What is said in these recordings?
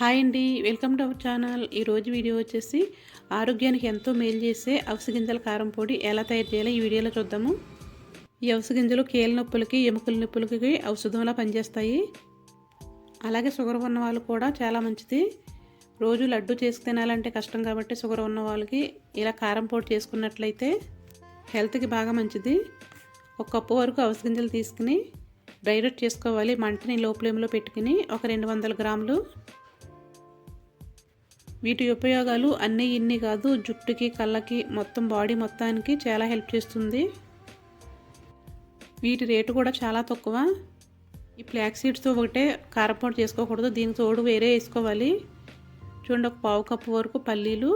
Hi అండి welcome to our channel. ఈరోజు video వచ్చేసి ఆరోగ్యానికి ఎంతో మేలు చేసే అవిసె గింజల కారం పొడి ఎలా తయారు చేయాలో ఈ వీడియోలో చూద్దాము. ఈ అవిసె గింజలు కీళ్ళ నొప్పులకి ఎముకల నొప్పులకి ఔషధంలా పనిచేస్తాయి. అలాగే షుగర్ ఉన్న వాళ్ళు కూడా చాలా మంచిది. రోజు లడ్డు చేసి తినాలంటే కష్టం కాబట్టి షుగర్ ఉన్న వాళ్ళకి ఇలా కారం పొడి చేసుకున్నట్లయితే హెల్త్కి బాగా మంచిది. ఒక కప్పు వరకు అవిసె గింజలు తీసుకుని డ్రై రోట్ చేసుకోవాలి. మంటని లో ఫ్లేమ్లో పెట్టుకుని ఒక రెండు వందల గ్రాములు వీటి ఉపయోగాలు అన్నీ ఇన్ని కాదు. జుట్టుకి కళ్ళకి మొత్తం బాడీ మొత్తానికి చాలా హెల్ప్ చేస్తుంది. వీటి రేటు కూడా చాలా తక్కువ. ఈ ఫ్లాక్ సీడ్స్తో ఒకటే కారపొడి చేసుకోకూడదు. దీనికి తోడు వేరే వేసుకోవాలి. చూడండి ఒక పావు కప్పు వరకు పల్లీలు.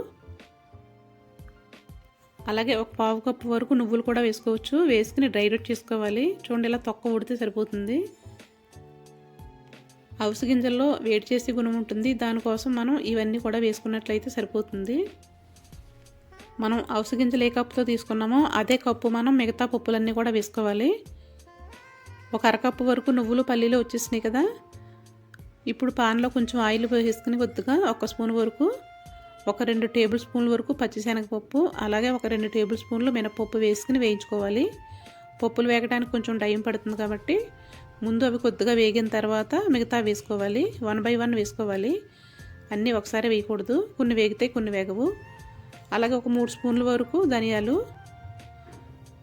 అలాగే ఒక పావు కప్పు వరకు నువ్వులు కూడా వేసుకోవచ్చు. వేసుకుని డ్రై రోట్ చేసుకోవాలి. చూడండి ఇలా తొక్క ఉడితే సరిపోతుంది. అవిసె గింజల్లో వేడి చేసే గుణం ఉంటుంది. దానికోసం మనం ఇవన్నీ కూడా వేసుకున్నట్లయితే సరిపోతుంది. మనం అవిసె గింజలు ఏ కప్పుతో తీసుకున్నామో అదే కప్పు మనం మిగతా పప్పులన్నీ కూడా వేసుకోవాలి. ఒక అరకప్పు వరకు నువ్వులు పల్లీలు వచ్చేసినాయి కదా. ఇప్పుడు పాన్లో కొంచెం ఆయిల్ వేసుకుని కొద్దిగా ఒక స్పూన్ వరకు ఒక రెండు టేబుల్ స్పూన్ల వరకు పచ్చిశనగపప్పు అలాగే ఒక రెండు టేబుల్ స్పూన్లు మినపప్పు వేసుకుని వేయించుకోవాలి. పప్పులు వేగడానికి కొంచెం టైం పడుతుంది కాబట్టి ముందు అవి కొద్దిగా వేగిన తర్వాత మిగతా వేసుకోవాలి. వన్ బై వన్ వేసుకోవాలి. అన్నీ ఒకసారి వేయకూడదు. కొన్ని వేగితే కొన్ని వేగవు. అలాగే ఒక మూడు స్పూన్ల వరకు ధనియాలు.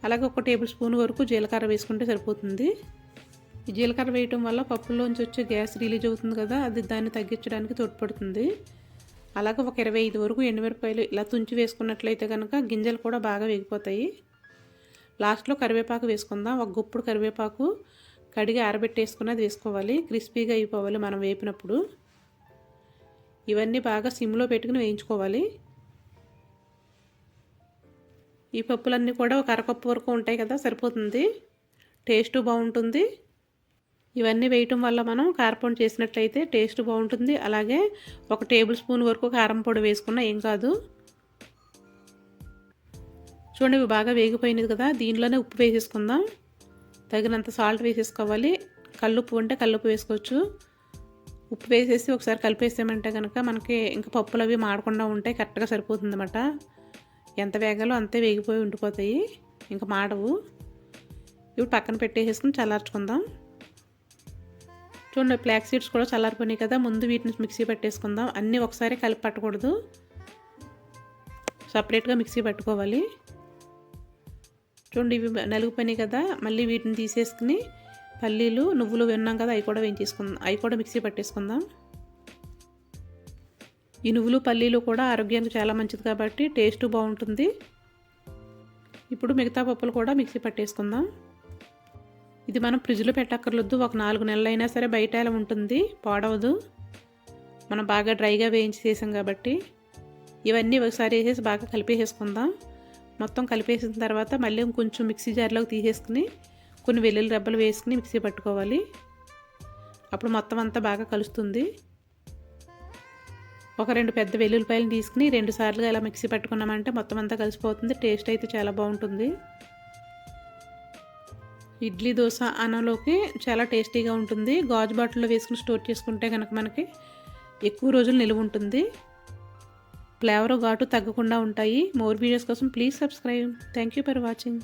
అలాగే ఒక టేబుల్ స్పూన్ వరకు జీలకర్ర వేసుకుంటే సరిపోతుంది. ఈ జీలకర్ర వేయటం వల్ల పప్పులోంచి వచ్చే గ్యాస్ రిలీజ్ అవుతుంది కదా అది దాన్ని తగ్గించడానికి తోడ్పడుతుంది. అలాగే ఒక ఇరవై ఐదు వరకు ఎండుమిరపకాయలు ఇలా తుంచి వేసుకున్నట్లయితే కనుక గింజలు కూడా బాగా వేగిపోతాయి. లాస్ట్లో కరివేపాకు వేసుకుందాం. ఒక గుప్పుడు కరివేపాకు కడిగి ఆరబెట్టేసుకున్నది వేసుకోవాలి. క్రిస్పీగా అయిపోవాలి మనం వేపినప్పుడు ఇవన్నీ బాగా సిమ్లో పెట్టుకుని వేయించుకోవాలి. ఈ పప్పులన్నీ కూడా ఒక అరకప్పు వరకు ఉంటాయి కదా సరిపోతుంది. టేస్ట్ బాగుంటుంది. ఇవన్నీ వేయటం వల్ల మనం కారపొడి చేసినట్లయితే టేస్ట్ బాగుంటుంది. అలాగే ఒక టేబుల్ స్పూన్ వరకు కారం పొడి వేసుకున్నా ఏం కాదు. చూడండి బాగా వేగిపోయినది కదా దీనిలోనే ఉప్పు వేసేసుకుందాం. తగినంత సాల్ట్ వేసేసుకోవాలి. కల్లుప్పు ఉంటే కల్లుప్పు వేసుకోవచ్చు. ఉప్పు వేసేసి ఒకసారి కలిపేసామంటే కనుక మనకి ఇంకా పప్పులు అవి మాడకుండా ఉంటాయి కరెక్ట్గా సరిపోతుంది అనమాట ఎంత వేగాలో అంతే వేగిపోయి ఉండిపోతాయి. ఇంకా మాడవు. ఇప్పుడు పక్కన పెట్టేసేసుకుని చల్లార్చుకుందాం. చూడండి ఫ్లాక్ సీడ్స్ కూడా చల్లారిపోయినాయి కదా. ముందు వీటిని మిక్సీ పట్టేసుకుందాం. అన్నీ ఒకసారి కలిపి పట్టకూడదు. సపరేట్గా మిక్సీ పట్టుకోవాలి. చూడండి ఇవి నలిగిపోయినాయి కదా మళ్ళీ వీటిని తీసేసుకుని పల్లీలు నువ్వులు విన్నాం కదా అవి కూడా వేయించేసుకుందాం. అవి కూడా మిక్సీ పట్టేసుకుందాం. ఈ నువ్వులు పల్లీలు కూడా ఆరోగ్యానికి చాలా మంచిది కాబట్టి టేస్ట్ బాగుంటుంది. ఇప్పుడు మిగతా పప్పులు కూడా మిక్సీ పట్టేసుకుందాం. ఇది మనం ఫ్రిడ్జ్లో పెట్టక్కర్లొద్దు ఒక నాలుగు నెలలైనా సరే బయట ఎలా ఉంటుంది పాడవదు. మనం బాగా డ్రైగా వేయించి చేసాం కాబట్టి ఇవన్నీ ఒకసారి వేసేసి బాగా కలిపేసేసుకుందాం. మొత్తం కలిపేసిన తర్వాత మళ్ళీ కొంచెం మిక్సీ జార్లోకి తీసేసుకుని కొన్ని వెల్లుల్లి రెబ్బలు వేసుకుని మిక్సీ పట్టుకోవాలి. అప్పుడు మొత్తం అంతా బాగా కలుస్తుంది. ఒక రెండు పెద్ద వెల్లుల్లిపాయలు తీసుకుని రెండు సార్లుగా ఇలా మిక్సీ పట్టుకున్నామంటే మొత్తం అంతా కలిసిపోతుంది. టేస్ట్ అయితే చాలా బాగుంటుంది. ఇడ్లీ దోశ అన్నంలోకి చాలా టేస్టీగా ఉంటుంది. గాజు బాటిల్లో వేసుకుని స్టోర్ చేసుకుంటే కనుక మనకి ఎక్కువ రోజులు నిలువ ఉంటుంది. ఫ్లేవర్ ఘాటు తగ్గకుండా ఉంటాయి. మోర్ వీడియోస్ కోసం please subscribe. Thank you for watching